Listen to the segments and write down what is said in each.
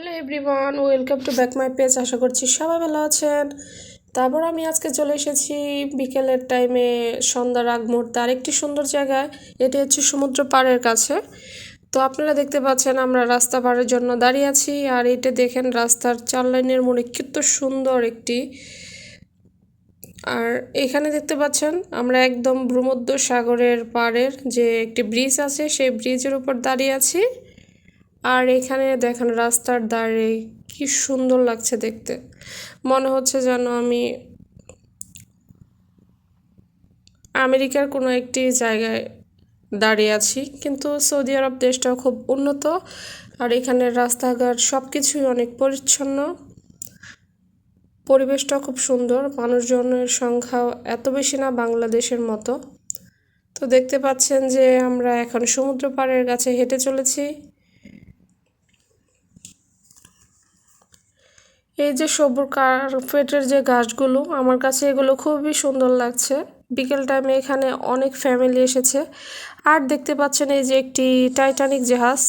Hello everyone welcome to back my page আশা করছি সবাই ভালো আছেন। তারপর আমি আজকে চলে এসেছি বিকেলের টাইমে সন্ধ্যার আগ মুহূর্তে আরেকটি সুন্দর জায়গায়। এটি হচ্ছে সমুদ্র পাড়ের কাছে। তো আপনারা দেখতে পাচ্ছেন আমরা রাস্তা পাড়ের জন্য দাঁড়িয়ে আছি আর এটা দেখেন রাস্তার চার লাইনের মোড়ে কত সুন্দর একটি। আর এখানে দেখতে পাচ্ছেন আমরা একদম ভূমধ্য সাগরের পাড়ের যে একটি ব্রিজ আছে, সেই ব্রিজের উপর দাঁড়িয়ে আছি। আর এখানে দেখেন রাস্তার ধারে কি সুন্দর লাগছে দেখতে। মনে হচ্ছে যেন আমি আমেরিকার কোনো একটি জায়গায় দাঁড়িয়ে আছি, কিন্তু সৌদি আরব দেশটাও খুব উন্নত আর এখানের রাস্তাঘাট সব কিছুই অনেক পরিচ্ছন্ন। পরিবেশটা খুব সুন্দর, মানুষজনের সংখ্যাও এত বেশি না বাংলাদেশের মতো। তো দেখতে পাচ্ছেন যে আমরা এখন সমুদ্র পাড়ের কাছে হেঁটে চলেছি। এই যে সবুজ কার্পেটের যে গাছগুলো, আমার কাছে এগুলো খুবই সুন্দর লাগছে। বিকেল টাইমে এখানে অনেক ফ্যামিলি এসেছে। আর দেখতে পাচ্ছেন এই যে একটি টাইটানিক জাহাজ।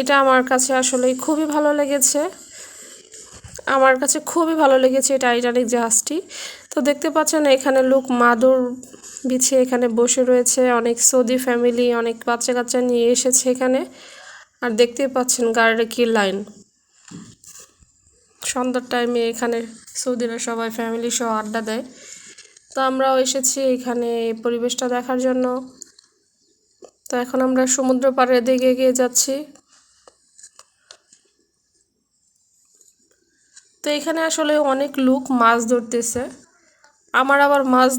এটা আমার কাছে আসলে খুবই ভালো লেগেছে। আমার কাছে খুবই ভালো লেগেছে এই টাইটানিক জাহাজটি। তো দেখতে পাচ্ছেন এখানে লোক মাদুর বিছিয়ে এখানে বসে রয়েছে। অনেক সৌদি ফ্যামিলি অনেক বাচ্চা কাচ্চা নিয়ে এসেছে এখানে। আর দেখতে পাচ্ছেন গাড়ির কি লাইন সন্ধ্যার টাইমে এখানে সৌদিরা সবাই ফ্যামিলি সহ আড্ডা দেয়। তো আমরাও এসেছি এখানে পরিবেশটা দেখার জন্য। তো এখন আমরা সমুদ্র পাড়ের দিকে এগিয়ে যাচ্ছি। তো এখানে আসলে অনেক লোক মাছ ধরতেছে। আমার আবার মাছ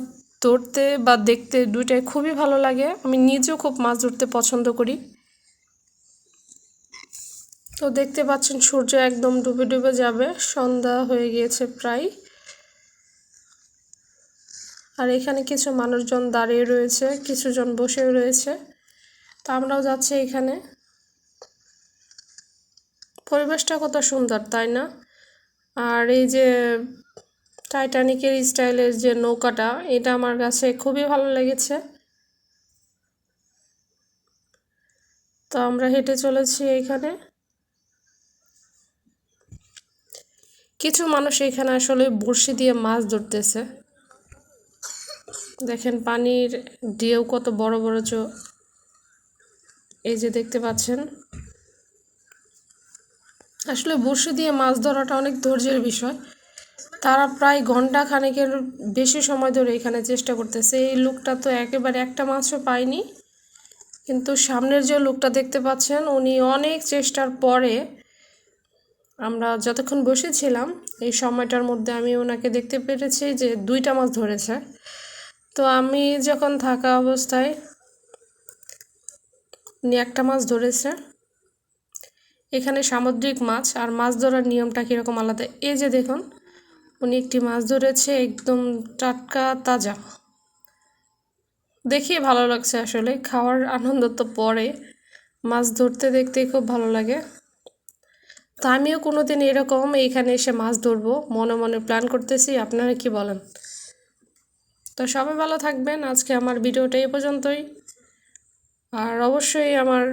ধরতে বা দেখতে দুইটাই খুবই ভালো লাগে। আমি নিজেও খুব মাছ ধরতে পছন্দ করি। তো দেখতে পাচ্ছেন সূর্য একদম ডুবে ডুবে যাবে। সন্ধ্যা হয়ে গিয়েছে প্রায়। আর এখানে কিছু মানুষজন দাঁড়িয়ে রয়েছে, কিছুজন বসে রয়েছে। তো আমরাও যাচ্ছি এখানে। পরিবেশটা কত সুন্দর, তাই না? আর এই যে টাইটানিকের স্টাইলের যে নৌকাটা, এটা আমার কাছে খুবই ভালো লেগেছে। তো আমরা হেঁটে চলেছি এইখানে কিছু মানুষ এখানে আসলে বড়শি দিয়ে মাছ ধরতেছে। দেখেন পানির ঢেউ কত বড় বড় চো এই যে দেখতে পাচ্ছেন। আসলে বড়শি দিয়ে মাছ ধরাটা অনেক ধৈর্যের বিষয়। তারা প্রায় ঘণ্টা খানেকের বেশি সময় ধরে এখানে চেষ্টা করতেছে। এই লোকটা তো একেবারে একটা মাছও পায়নি। কিন্তু সামনের যে লোকটা দেখতে পাচ্ছেন, উনি অনেক চেষ্টার পরে আমরা যতক্ষণ বসেছিলাম, এই সময়টার মধ্যে আমি ওনাকে দেখতে পেরেছি যে দুইটা মাছ ধরেছে। তো আমি যখন থাকা অবস্থায় উনি একটা মাছ ধরেছে, এখানে সামুদ্রিক মাছ আর মাছ ধরার নিয়মটা কীরকম আলাদা? এই যে দেখুন, উনি একটি মাছ ধরেছে একদম টাটকা, তাজা। দেখি ভালো লাগছে আসলে, খাওয়ার আনন্দ তো পরে। মাছ ধরতে দেখতে খুব ভালো লাগে। তা আমিও কোনো দিন এরকম এইখানে এসে মাছ ধরবো। মনে মনে প্ল্যান করতেছি, আপনারা কি বলেন? তো সবাই ভালো থাকবেন। আজকে আমার ভিডিওটা এই পর্যন্তই। আর অবশ্যই আমার